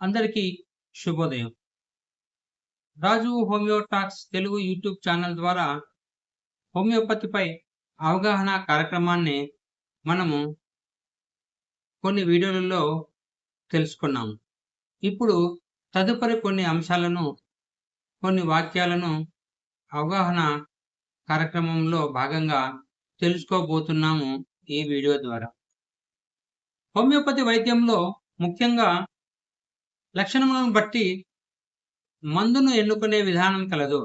అందరికీ శుభోదయం. Raju homeo talks Telugu YouTube channel ద్వారా హోమియోపతిపై అవగాహన కార్యక్రమాన్ని మనము కొన్ని వీడియోలలో తెలుసుకున్నాము. ఇప్పుడు తదుపరి కొన్ని అంశాలను కొన్ని వాక్యాలను అవగాహన కార్యక్రమంలో భాగంగా తెలుసుకోబోతున్నాము ఈ వీడియో ద్వారా. హోమియోపతి వైద్యంలో ముఖ్యంగా లక్షణములను బట్టి మందును ఎన్నుకునే విధానం కలదు.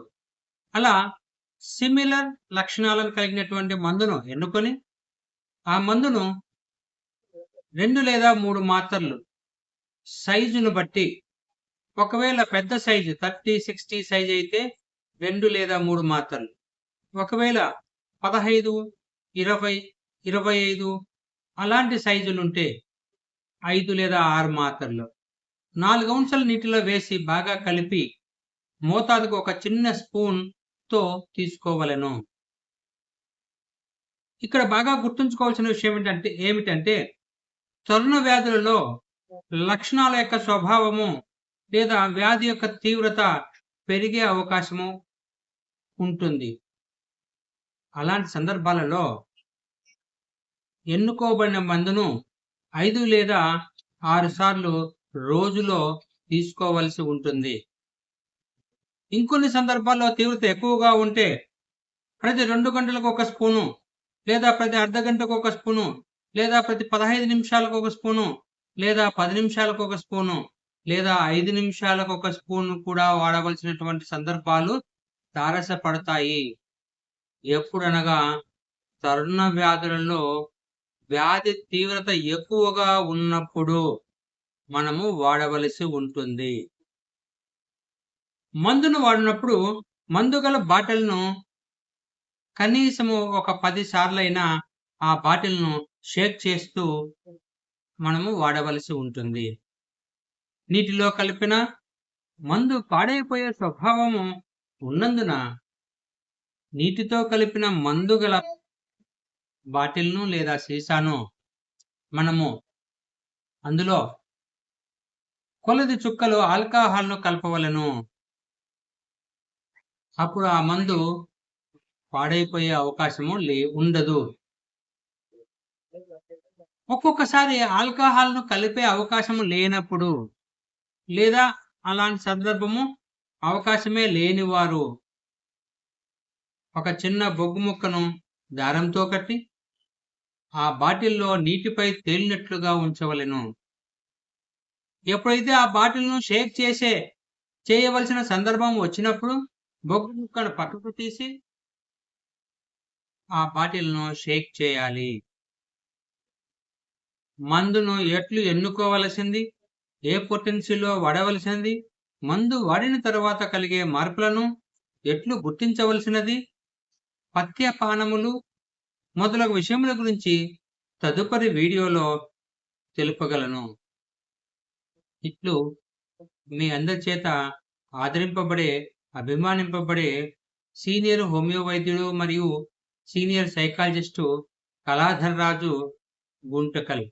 అలా సిమిలర్ లక్షణాలను కలిగినటువంటి మందును ఎన్నుకొని ఆ మందును రెండు లేదా మూడు మాత్రలు సైజును బట్టి ఒకవేళ పెద్ద సైజు థర్టీ సిక్స్టీ సైజ్ అయితే రెండు లేదా మూడు మాత్రలు. ఒకవేళ పదహైదు ఇరవై ఇరవై ఐదు అలాంటి సైజులుంటే ఐదు లేదా ఆరు మాత్రలు. నాలుగు అంశాల నీటిలో వేసి బాగా కలిపి మోతాదుకు ఒక చిన్న స్పూన్తో తీసుకోవలను. ఇక్కడ బాగా గుర్తుంచుకోవాల్సిన విషయం ఏంటంటే ఏమిటంటే తరుణ వ్యాధులలో లక్షణాల యొక్క స్వభావము లేదా వ్యాధి యొక్క తీవ్రత పెరిగే అవకాశము ఉంటుంది. అలాంటి సందర్భాలలో ఎన్నుకోబడిన మందును ఐదు లేదా ఆరు సార్లు రోజులో తీసుకోవలసి ఉంటుంది. ఇంకొన్ని సందర్భాల్లో తీవ్రత ఎక్కువగా ఉంటే ప్రతి రెండు గంటలకు ఒక స్పూను లేదా ప్రతి అర్ధ గంటకు ఒక స్పూను లేదా ప్రతి పదహైదు నిమిషాలకు ఒక స్పూను లేదా పది నిమిషాలకు ఒక స్పూను లేదా ఐదు నిమిషాలకు ఒక స్పూన్ కూడా వాడవలసినటువంటి సందర్భాలు తారసపడతాయి. ఎప్పుడనగా తరుణ వ్యాధులలో వ్యాధి తీవ్రత ఎక్కువగా ఉన్నప్పుడు మనము వాడవలసి ఉంటుంది. మందును వాడినప్పుడు మందు గల బాటిల్ను కనీసము ఒక పది సార్లైనా ఆ బాటిల్ను షేక్ చేస్తూ మనము వాడవలసి ఉంటుంది. నీటిలో కలిపిన మందు పాడైపోయే స్వభావము ఉన్నందున నీటితో కలిపిన మందు గల బాటిల్ను లేదా సీసాను మనము అందులో కొలది చుక్కలు ఆల్కహాల్ను కలపవలను. అప్పుడు ఆ మందు పాడైపోయే అవకాశము లే ఉండదు. ఒక్కొక్కసారి ఆల్కహాల్ను కలిపే అవకాశం లేనప్పుడు లేదా అలాంటి సందర్భము అవకాశమే లేనివారు ఒక చిన్న బొగ్గు ముక్కను దారంతో కట్టి ఆ బాటిల్లో నీటిపై తేలినట్లుగా ఉంచవలెను. ఎప్పుడైతే ఆ బాటిల్ను షేక్ చేసే చేయవలసిన సందర్భం వచ్చినప్పుడు బొగ్గు ముక్కను పక్కకు తీసి ఆ బాటిల్ను షేక్ చేయాలి. మందును ఎట్లు ఎన్నుకోవలసింది ఏ పొటెన్సీలో వాడవలసింది మందు వాడిన తర్వాత కలిగే మార్పులను ఎట్లు గుర్తించవలసినది పథ్యపానములు మొదలగు విషయముల గురించి తదుపరి వీడియోలో తెలుపగలను. ఇట్లు మీ అందరి చేత ఆదరింపబడే అభిమానింపబడే సీనియర్ హోమియో వైద్యుడు మరియు సీనియర్ సైకాలజిస్టు కళాధర్ రాజు గుంటకల్.